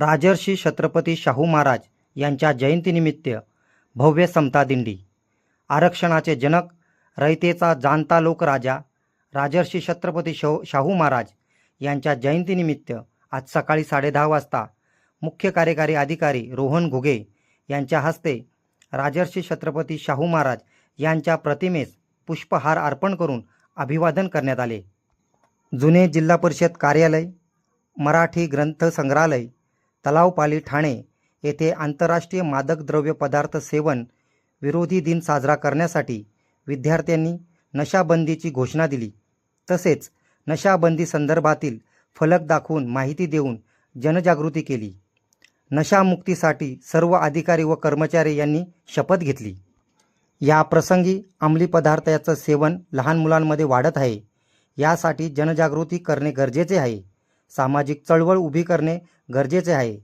राजर्षी छत्रपती शाहू महाराज यांच्या जयंतीनिमित्त भव्य समता दिंडी. आरक्षणाचे जनक रयतेचा जाणता लोकराजा राजर्षी छत्रपती शाहू शाहू महाराज यांच्या जयंतीनिमित्त आज सकाळी साडेदहा वाजता मुख्य कार्यकारी अधिकारी रोहन घुगे यांच्या हस्ते राजर्षी छत्रपती शाहू महाराज यांच्या प्रतिमेस पुष्पहार अर्पण करून अभिवादन करण्यात आले. जुने जिल्हा परिषद कार्यालय मराठी ग्रंथ संग्रहालय तलावपाली ठाणे येथे आंतरराष्ट्रीय मादक द्रव्य पदार्थ सेवन विरोधी दिन साजरा करण्यासाठी विद्यार्थ्यांनी नशाबंदीची घोषणा दिली. तसेच नशाबंदी संदर्भातील फलक दाखवून माहिती देऊन जनजागृती केली. नशामुक्तीसाठी सर्व अधिकारी व कर्मचारी यांनी शपथ घेतली. या प्रसंगी अंमली पदार्थाचं सेवन लहान मुलांमध्ये वाढत आहे. यासाठी जनजागृती करणे गरजेचे आहे. सामाजिक चळवळ उभी करणे गरजेचे आहे.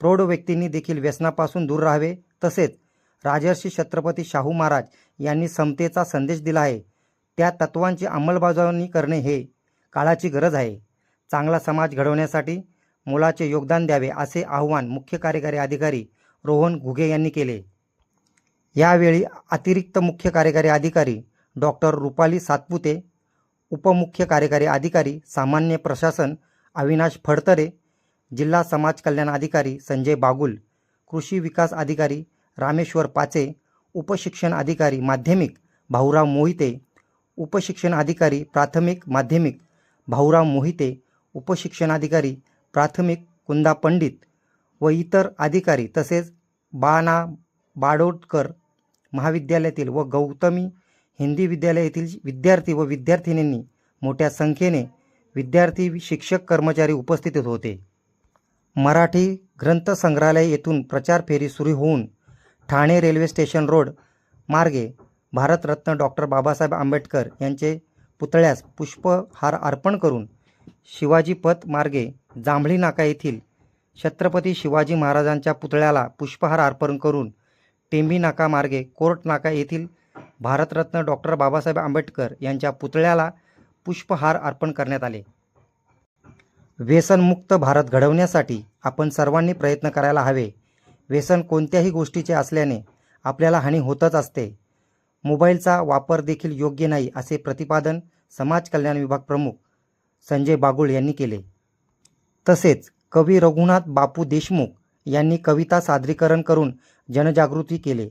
प्रौढ व्यक्तींनी देखील व्यसनापासून दूर राहावे. तसेच राजर्षी छत्रपती शाहू महाराज यांनी समतेचा संदेश दिला आहे. त्या तत्वांची अंमलबजावणी करणे हे काळाची गरज आहे. चांगला समाज घडवण्यासाठी मुलाचे योगदान द्यावे असे आवाहन मुख्य कार्यकारी अधिकारी रोहन घुगे यांनी केले. यावेळी अतिरिक्त मुख्य कार्यकारी अधिकारी डॉक्टर रुपाली सातपुते उपमुख्य कार्यकारी अधिकारी सामान्य प्रशासन अविनाश फडतरे जिल्हा समाज कल्याण अधिकारी संजय बागुल कृषी विकास अधिकारी रामेश्वर पाचे उपशिक्षण अधिकारी माध्यमिक भाऊराव मोहिते उपशिक्षण अधिकारी प्राथमिक माध्यमिक भाऊराव मोहिते उपशिक्षणाधिकारी प्राथमिक कुंदा पंडित व इतर अधिकारी तसेच बाणा बाडोडकर महाविद्यालयातील व गौतमी हिंदी विद्यालयातील विद्यार्थी व विद्यार्थिनींनी मोठ्या संख्येने विद्यार्थी शिक्षक कर्मचारी उपस्थित होते. मराठी ग्रंथसंग्रहालय येथून प्रचार फेरी सुरू होऊन ठाणे रेल्वे स्टेशन रोड मार्गे भारतरत्न डॉक्टर बाबासाहेब आंबेडकर यांचे पुतळ्यास पुष्पहार अर्पण करून शिवाजी पथ मार्गे जांभळी नाका येथील छत्रपती शिवाजी महाराजांच्या पुतळ्याला पुष्पहार अर्पण करून टेंबी नाका मार्गे कोर्ट नाका येथील भारतरत्न डॉक्टर बाबासाहेब आंबेडकर यांच्या पुतळ्याला पुष्पहार अर्पण करण्यात आले. व्यसनमुक्त भारत घडवण्यासाठी आपण सर्वांनी प्रयत्न करायला हवे. व्यसन कोणत्याही गोष्टीचे असल्याने आपल्याला हानी होतच असते. मोबाईलचा वापर देखील योग्य नाही असे प्रतिपादन समाज कल्याण विभाग प्रमुख संजय बागुळ यांनी केले. तसेच कवी रघुनाथ बापू देशमुख यांनी कविता सादरीकरण करून जनजागृती केले.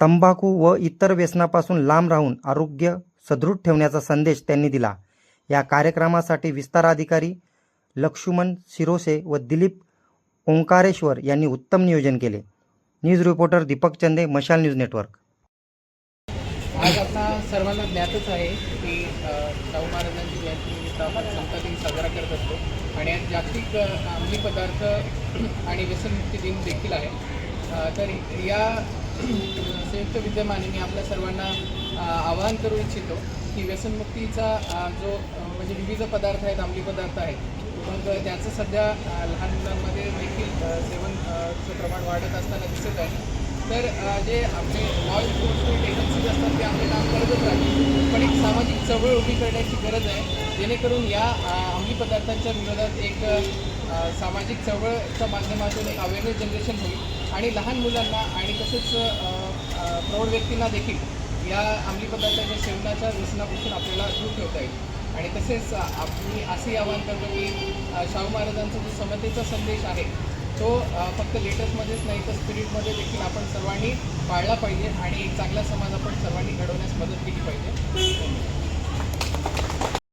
तंबाखू व इतर व्यसनापासून लांब राहून आरोग्य सदृढ ठेवण्याचा संदेश त्यांनी दिला. या कार्यक्रमासाठी विस्ताराधिकारी लक्ष्मण शिरोसे व दिलीप ओंकारेश्वर यांनी उत्तम नियोजन केले. न्यूज रिपोर्टर दीपक चंदे मशाल न्यूज नेटवर्क. आज आपणा सर्वांना ज्ञातच आहे की शाहू महाराजांची जयंतीनिमित्त आपण समता दिन साजरा करत असतो. आणि आज जागतिक अंमली पदार्थ आणि व्यसनमुक्ती दिन देखील आहे. तर या संयुक्त विद्यमाने मी आपल्या सर्वांना आवाहन करू इच्छितो की व्यसनमुक्तीचा जो म्हणजे विविध पदार्थ आहेत अंमली पदार्थ आहेत मग त्याचं सध्या लहान मुलांमध्ये देखील सेवनचं सेवन प्रमाण वाढत असताना दिसत आहे. तर जे आपले लॉ एन्फोर्समेंट एजन्सीज असतात ते आपले काम करतच राहतील. पण एक सामाजिक चळवळ उभी करण्याची गरज आहे. जेणेकरून या अंमली पदार्थांच्या विरोधात एक सामाजिक चळवळच्या माध्यमातून एक अवेअरनेस जनरेशन होईल. आणि लहान मुलांना आणि तसेच प्रौढ व्यक्तींना देखील या अंमली पदार्थाच्या सेवनाच्या व्यसनापासून आपल्याला दूर ठेवता येईल. आणि तसेच अ, आम्ही असंही आवाहन करतो की शाहू महाराजांचा जो समतेचा संदेश आहे तो फक्त लेटेस्टमध्येच नाही तर स्पिरिटमध्ये देखील आपण सर्वांनी पाळला पाहिजे आणि एक चांगला समाज आपण सर्वांनी घडवण्यास मदत केली पाहिजे.